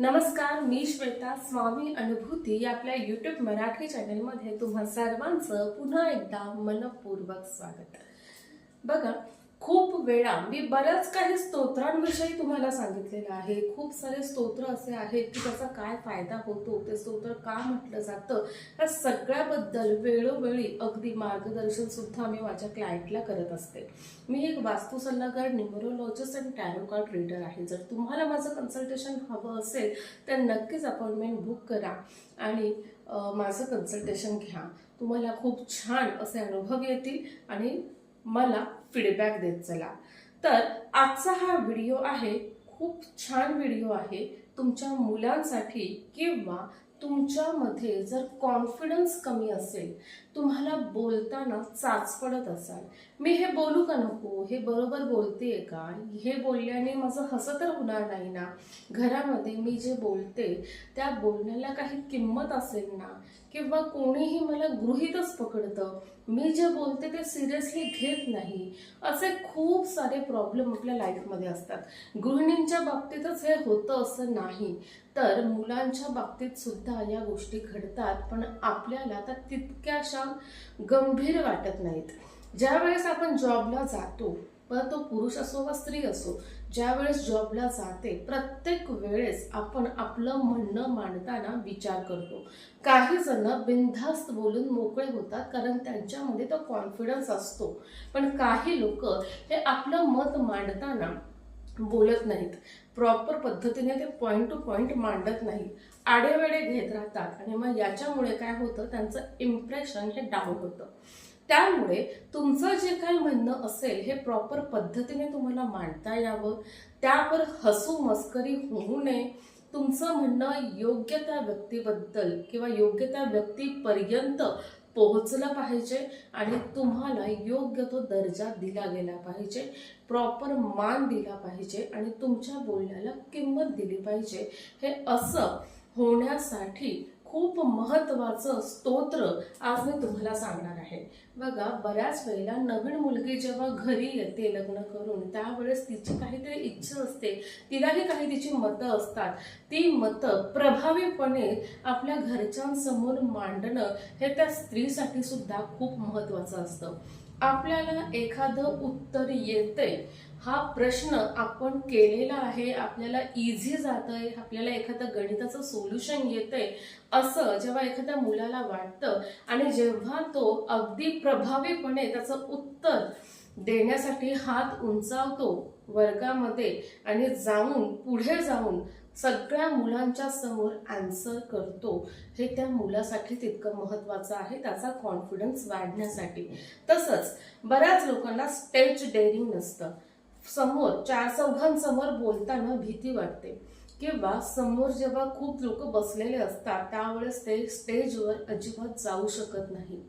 नमस्कार मी श्वेता स्वामी अनुभूती आपल्या युट्यूब मराठी चॅनलमध्ये तुम्हा सर्वांचं पुन्हा एकदा मनपूर्वक स्वागत. बघा खूप वेळा मी बऱ्याच काही स्तोत्रांविषयी तुम्हाला सांगितलेलं आहे. खूप सारे स्तोत्र असे आहेत की त्याचा काय फायदा होतो ते स्तोत्र का म्हटलं जातं? या सगळ्याबद्दल वेळोवेळी अगदी मार्गदर्शन सुद्धा मी माझ्या क्लायंटला करत असते. मी एक वास्तू सल्लागार numerologist and tarot card reader आहे. जर तुम्हाला माझं कन्सल्टेशन हवं असेल तर नक्कीच अपॉइंटमेंट बुक करा आणि माझं कन्सल्टेशन घ्या. तुम्हाला खूप छान असे अनुभव येतील आणि मला फीडबॅक देत चला. तर आजचा हा व्हिडिओ आहे खूप छान व्हिडिओ आहे. तुमच्या मुलांसाठी किंवा तुमच्यामध्ये जर कॉन्फिडन्स कमी असेल तुम्हाला बोलताना चाच पडत असाल. मी हे बोलू का नको? हे बरोबर बोलतेय का? हे बोलल्याने माझं हसं तर होणार नाही ना? घरामध्ये मी जे बोलते त्या बोलण्याला काही किंमत असेल ना? किंवा कोणीही मला गृहीतच पकडतं. मी जे बोलते ते सिरियसली घेत नाही. असे खूप सारे प्रॉब्लेम आपल्या लाईफमध्ये असतात. गृहिणींच्या बाबतीतच हे होतं असं नाही. तर मुलांच्या बाबतीत सुद्धा या गोष्टी घडतात पण आपल्याला त्या तितक्याशा गंभीर वाटत नाहीत. ज्या वेळेस आपण जॉबला जातो पण तो पुरुष असो वा स्त्री असो ज्या वेळेस जॉबला जाते प्रत्येक वेळेस आपण आपलं म्हणणं मांडताना विचार करतो. काही जण बिनधास्त बोलून मोकळे होतात कारण त्यांच्यामध्ये तो कॉन्फिडन्स असतो. पण काही लोक हे आपलं मत मांडताना बोलत नाहीत. प्रॉपर पद्धतीने ते पॉईंट टू पॉईंट मांडत नाही आडेवेडे घेत राहतात. आणि मग याच्यामुळे काय होतं? त्यांचं इम्प्रेशन हे डाऊन होतं. त्यामुळे तुमचं जे काही म्हणणं असेल हे प्रॉपर पद्धतीने तुम्हाला मांडता यावं. त्यावर हसू मस्करी होऊ नये. तुमचं म्हणणं योग्य त्या व्यक्तीबद्दल किंवा योग्य त्या व्यक्तीपर्यंत पोहोचलं पाहिजे आणि तुम्हाला योग्य तो दर्जा दिला गेला पाहिजे प्रॉपर मान दिला पाहिजे आणि तुमच्या बोलण्याला किंमत दिली पाहिजे. हे असं होण्यासाठी खूप महत्वाचं स्तोत्र आज मी तुम्हाला सांगणार आहे. बघा बऱ्याच वेळेला नवीन मुलगी जेव्हा घरी येते लग्न करून त्यावेळेस तिची काहीतरी इच्छा असते. तिलाही काही तिची मतं असतात. ती मतं प्रभावीपणे आपल्या घरच्यांसमोर मांडणं हे त्या स्त्रीसाठी सुद्धा खूप महत्वाचं असतं. आपल्याला एखादं उत्तर येतंय हा प्रश्न आपण केलेला आहे आपल्याला इझी जातंय आपल्याला एखादं गणिताचं सोल्युशन येतंय असं जेव्हा एखाद्या मुलाला वाटतं आणि जेव्हा तो अगदी प्रभावीपणे त्याचं उत्तर देण्यासाठी हात उंचावतो वर्गामध्ये आणि जाऊन पुढे जाऊन सगळ्या मुलांच्या समोर आन्सर करतो हे त्या मुलासाठी तितकं महत्वाचं आहे त्याचा कॉन्फिडन्स वाढण्यासाठी. तसंच बऱ्याच लोकांना स्टेज डेअरिंग नसतं. समोर चार चौघांसमोर बोलताना भीती वाटते. किंवा समोर जेव्हा खूप लोक बसलेले असतात त्यावेळेस ते स्टेजवर अजिबात जाऊ शकत नाही.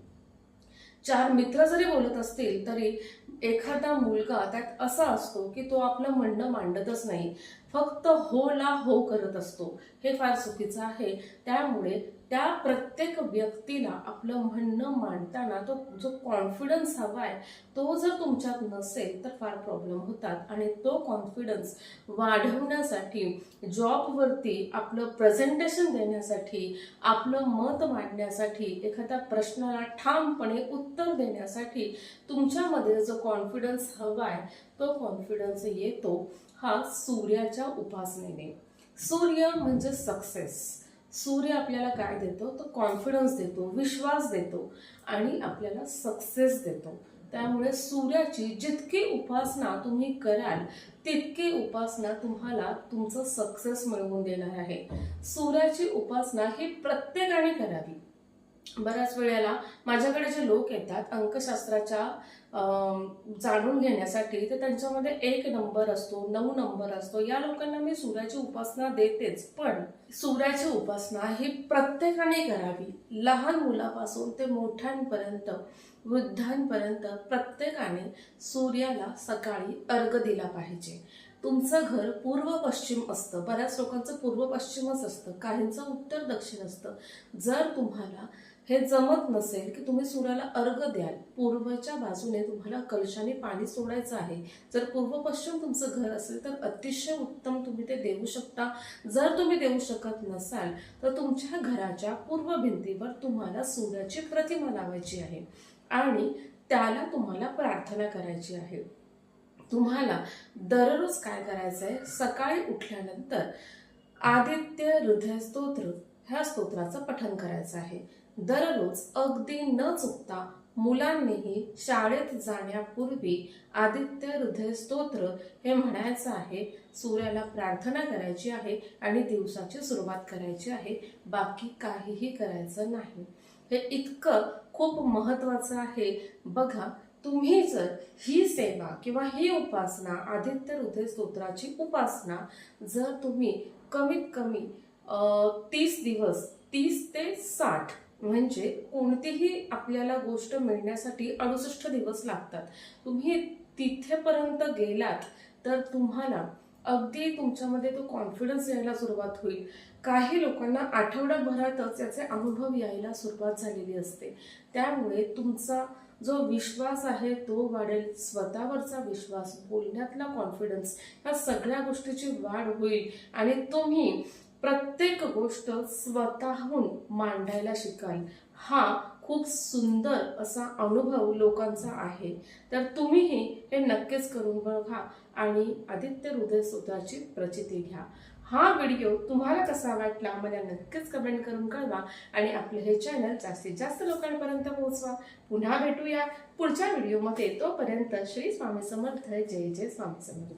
चार मित्र जरी बोलत असतील तरी एखादा मुलगा त्यात असा असतो की तो आपलं म्हणणं मांडतच नाही. फक्त हो ला हो करत असतो. हे फार चुकीचं आहे. त्यामुळे त्या प्रत्येक व्यक्तीला आपलं म्हणणं मांडताना तो जो कॉन्फिडन्स हवा आहे तो जर तुमच्यात नसेल तर फार प्रॉब्लेम होतात. आणि तो कॉन्फिडन्स वाढवण्यासाठी जॉबवरती आपलं प्रेझेंटेशन देण्यासाठी आपलं मत मांडण्यासाठी एखाद्या प्रश्नाला ठामपणे उत्तर देण्यासाठी तुमच्यामध्ये जो कॉन्फिडन्स हवा आहे तो कॉन्फिडन्स येतो. हा सूर्याच्या उपासनेने. सूर्य म्हणजे सक्सेस सूर्य आपल्याला काय देतो? तो कॉन्फिडन्स देतो विश्वास देतो आणि आपल्याला सक्सेस देतो. त्यामुळे सूर्याची जितकी उपासना तुम्ही कराल तितकी उपासना तुम्हाला तुमचं सक्सेस मिळवून देणार आहे. सूर्याची उपासना ही प्रत्येकाने करावी. बऱ्याच वेळेला माझ्याकडे जे लोक येतात अंकशास्त्राच्या जाणून घेण्यासाठी तर त्यांच्यामध्ये एक नंबर असतो नऊ नंबर असतो. या लोकांना मी सूर्याची उपासना देतेच पण सूर्याची उपासना ही प्रत्येकाने करावी. लहान मुलापासून ते मोठ्यांपर्यंत वृद्धांपर्यंत प्रत्येकाने सूर्याला सकाळी अर्घ दिला पाहिजे. तुमचं घर पूर्व पश्चिम असतं. बऱ्याच लोकांचं पूर्व पश्चिमच असतं. काहींचं उत्तर दक्षिण असतं. जर तुम्हाला हे जमत नसेल की तुम्ही सूर्याला अर्घ द्याल पूर्वच्या बाजूने तुम्हाला कलशाने पाणी सोडायचं आहे. जर पूर्व पश्चिम तुमचं घर असेल तर अतिशय उत्तम तुम्ही ते देऊ शकता. जर तुम्ही देऊ शकत नसाल तर तुमच्या घराच्या पूर्व भिंतीवर तुम्हाला सूर्याची प्रतिमा लावायची आहे आणि त्याला तुम्हाला प्रार्थना करायची आहे. तुम्हाला दररोज काय करायचं आहे सकाळी उठल्यानंतर आदित्य हृदय स्तोत्र ह्या स्तोत्राचं पठन करायचं आहे. दररोज अगदी न चुकता मुलांनीही शाळेत जाण्यापूर्वी आदित्य हृदय स्तोत्र हे म्हणायचं आहे सूर्याला प्रार्थना करायची आहे आणि दिवसाची सुरुवात करायची आहे. बाकी काहीही करायचं नाही. हे इतकं खूप महत्त्वाचं आहे. बघा तुम्ही जर ही सेवा किंवा ही उपासना आदित्य हृदय स्तोत्राची उपासना जर तुम्ही कमीत कमी तीस दिवस तीस ते साठ म्हणजे कोणतीही आपल्याला गोष्ट मिळण्यासाठी अडुसष्ट दिवस लागतात. तुम्ही तिथेपर्यंत गेलात तर तुम्हाला अगदी तुमच्यामध्ये तो कॉन्फिडन्स यायला सुरुवात होईल. काही लोकांना आठवड्याभरातच याचे अनुभव यायला सुरुवात झालेली असते. त्यामुळे तुमचा जो विश्वास आहे तो वाढेल. स्वतःवरचा विश्वास बोलण्यातला कॉन्फिडन्स ह्या सगळ्या गोष्टीची वाढ होईल. आणि तुम्ही प्रत्येक गोष्ट स्वतःहून मांडायला शिकाल. हा खूप सुंदर असा अनुभव लोकांचा आहे. तर तुम्हीही हे नक्कीच करून बघा. आणि आदित्य हृदय स्तोत्राची प्रचिती घ्या. हा व्हिडिओ तुम्हाला कसा वाटला मला नक्कीच कमेंट करून कळवा आणि आपलं हे चॅनल जास्तीत जास्त लोकांपर्यंत पोहोचवा. पुन्हा भेटूया पुढच्या व्हिडिओमध्ये. तोपर्यंत श्री स्वामी समर्थ. जय जय स्वामी समर्थ.